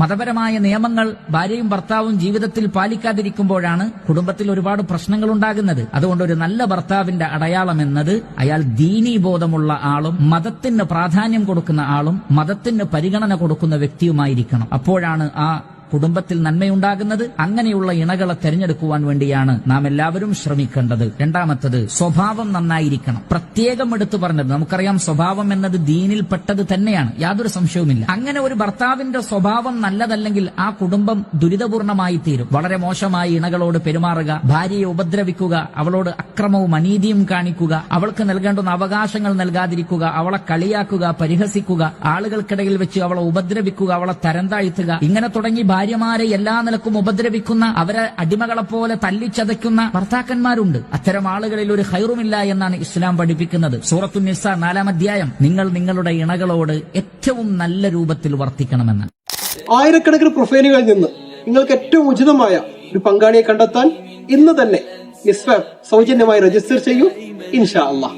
മതപരമായ നിയമങ്ങൾ ഭാര്യയും ഭർത്താവും ജീവിതത്തിൽ പാലിക്കാതിരിക്കുമ്പോഴാണ് കുടുംബത്തിൽ ഒരുപാട് പ്രശ്നങ്ങൾ ഉണ്ടാകുന്നത് അതുകൊണ്ട് ഒരു നല്ല ഭർത്താവിന്റെ അടയാളം എന്നത് അയാൾ ദീനീബോധമുള്ള ആളും മതത്തിന് പ്രാധാന്യം കൊടുക്കുന്ന ആളും മതത്തിന് പരിഗണന കൊടുക്കുന്ന വ്യക്തിയുമായിരിക്കണം. അപ്പോഴാണ് ആ കുടുംബത്തിൽ നന്മയുണ്ടാകുന്നത് അങ്ങനെയുള്ള ഇണകളെ തെരഞ്ഞെടുക്കുവാൻ വേണ്ടിയാണ് നാം എല്ലാവരും ശ്രമിക്കേണ്ടത്. രണ്ടാമത്തത് സ്വഭാവം നന്നായിരിക്കണം. പ്രത്യേകം എടുത്തു പറഞ്ഞത് നമുക്കറിയാം സ്വഭാവം എന്നത് ദീനിൽപ്പെട്ടത് തന്നെയാണ്. യാതൊരു സംശയവുമില്ല. അങ്ങനെ ഒരു ഭർത്താവിന്റെ സ്വഭാവം നല്ലതല്ലെങ്കിൽ ആ കുടുംബം ദുരിതപൂർണമായി തീരും. വളരെ മോശമായി ഇണകളോട് പെരുമാറുക ഭാര്യയെ ഉപദ്രവിക്കുക അവളോട് അക്രമവും അനീതിയും കാണിക്കുക അവൾക്ക് നൽകേണ്ടുന്ന അവകാശങ്ങൾ നൽകാതിരിക്കുക അവളെ കളിയാക്കുക പരിഹസിക്കുക ആളുകൾക്കിടയിൽ വെച്ച് അവളെ ഉപദ്രവിക്കുക അവളെ തരംതാഴ്ത്തുക ഇങ്ങനെ തുടങ്ങി ഭാര്യമാരെ എല്ലാ നിലക്കും ഉപദ്രവിക്കുന്ന അവരെ അടിമകളെ പോലെ തല്ലിച്ചതയ്ക്കുന്ന ഭർത്താക്കന്മാരുണ്ട്. അത്തരം ആളുകളിൽ ഒരു ഹൈറുമില്ല എന്നാണ് ഇസ്ലാം പഠിപ്പിക്കുന്നത്. സൂറത്തു നിസ നാലാം അധ്യായം നിങ്ങൾ നിങ്ങളുടെ ഇണകളോട് ഏറ്റവും നല്ല രൂപത്തിൽ വർത്തിക്കണമെന്ന്. ആയിരക്കണക്കിന് പ്രൊഫൈലുകളിൽ നിന്ന് നിങ്ങൾക്ക് ഏറ്റവും ഉചിതമായ ഒരു പങ്കാളിയെ കണ്ടെത്താൻ ഇന്ന് തന്നെ സൗജന്യമായി രജിസ്റ്റർ ചെയ്യൂ ഇൻഷാ അള്ളാഹ്